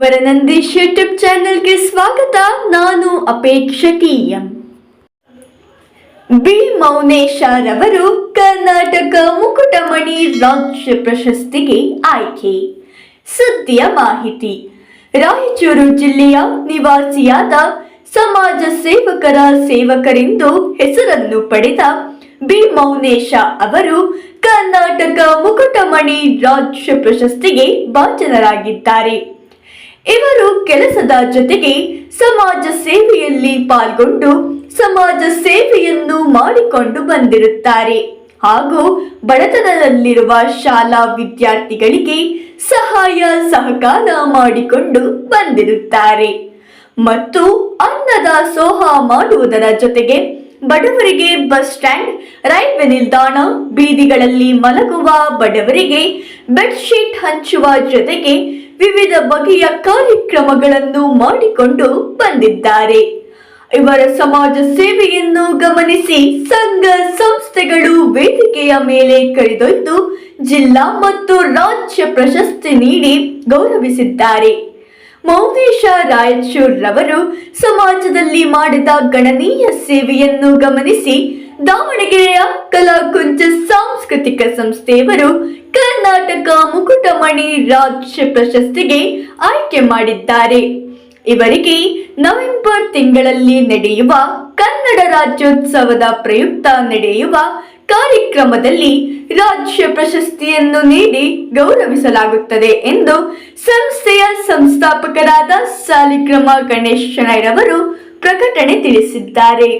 ವರನಂದೀಶ್ YouTube ಚಾನೆಲ್ಗೆ ಸ್ವಾಗತ. ನಾನು ಅಪೇಕ್ಷಕೀಯಂ ಬಿ. ಮೌನೇಶ ರವರು ಕರ್ನಾಟಕ ಮುಕುಟಮಣಿ ರಾಜ್ಯ ಪ್ರಶಸ್ತಿಗೆ ಆಯ್ಕೆ. ಸುದ್ದಿಯ ಮಾಹಿತಿ. ರಾಯಚೂರು ಜಿಲ್ಲೆಯ ನಿವಾಸಿಯಾದ ಸಮಾಜ ಸೇವಕರ ಸೇವಕರೆಂದು ಹೆಸರನ್ನು ಪಡೆದ ಬಿ. ಮೌನೇಶ ಅವರು ಕರ್ನಾಟಕ ಮುಕುಟಮಣಿ ರಾಜ್ಯ ಪ್ರಶಸ್ತಿಗೆ ಭಾಜನರಾಗಿದ್ದಾರೆ. ಇವರು ಕೆಲಸದ ಜೊತೆಗೆ ಸಮಾಜ ಸೇವೆಯಲ್ಲಿ ಪಾಲ್ಗೊಂಡು ಸಮಾಜ ಸೇವೆಯನ್ನು ಮಾಡಿಕೊಂಡು ಬಂದಿರುತ್ತಾರೆ. ಹಾಗೂ ಬಡತನದಲ್ಲಿರುವ ಶಾಲಾ ವಿದ್ಯಾರ್ಥಿಗಳಿಗೆ ಸಹಾಯ, ಸಹಕಾರ ಮಾಡಿಕೊಂಡು ಬಂದಿರುತ್ತಾರೆ. ಮತ್ತು ಅನ್ನದ ಸೋಹ ಮಾಡುವುದರ ಜೊತೆಗೆ ಬಡವರಿಗೆ ಬಸ್ ಸ್ಟ್ಯಾಂಡ್, ರೈಲ್ವೆ ನಿಲ್ದಾಣ, ಬೀದಿಗಳಲ್ಲಿ ಮಲಗುವ ಬಡವರಿಗೆ ಬೆಡ್ಶೀಟ್ ಹಂಚುವ ಜೊತೆಗೆ ವಿವಿಧ ಬಗೆಯ ಕಾರ್ಯಕ್ರಮಗಳನ್ನು ಮಾಡಿಕೊಂಡು ಬಂದಿದ್ದಾರೆ. ಇವರ ಸಮಾಜ ಸೇವೆಯನ್ನು ಗಮನಿಸಿ ಸಂಘ ಸಂಸ್ಥೆಗಳು ವೇದಿಕೆಯ ಮೇಲೆ ಕರೆದೊಯ್ದು ಜಿಲ್ಲಾ ಮತ್ತು ರಾಜ್ಯ ಪ್ರಶಸ್ತಿ ನೀಡಿ ಗೌರವಿಸಿದ್ದಾರೆ. ಮೌನೇಶ ರಾಯಚೂರ್ ರವರು ಸಮಾಜದಲ್ಲಿ ಮಾಡಿದ ಗಣನೀಯ ಸೇವೆಯನ್ನು ಗಮನಿಸಿ ದಾವಣಗೆರೆಯ ಕಲಾಕುಂಚ ಸಾಂಸ್ಕೃತಿಕ ಸಂಸ್ಥೆಯವರು ಕರ್ನಾಟಕ ಮುಕುಟಮಣಿ ರಾಜ್ಯ ಪ್ರಶಸ್ತಿಗೆ ಆಯ್ಕೆ ಮಾಡಿದ್ದಾರೆ. ಇವರಿಗೆ ನವೆಂಬರ್ ತಿಂಗಳಲ್ಲಿ ನಡೆಯುವ ಕನ್ನಡ ರಾಜ್ಯೋತ್ಸವದ ಪ್ರಯುಕ್ತ ನಡೆಯುವ ಕಾರ್ಯಕ್ರಮದಲ್ಲಿ ರಾಜ್ಯ ಪ್ರಶಸ್ತಿಯನ್ನು ನೀಡಿ ಗೌರವಿಸಲಾಗುತ್ತದೆ ಎಂದು ಸಂಸ್ಥೆಯ ಸಂಸ್ಥಾಪಕರಾದ ಸಾಲಿಗ್ರಾಮ ಗಣೇಶ್ ಶೆಣೈರವರು ಪ್ರಕಟಣೆ ತಿಳಿಸಿದ್ದಾರೆ.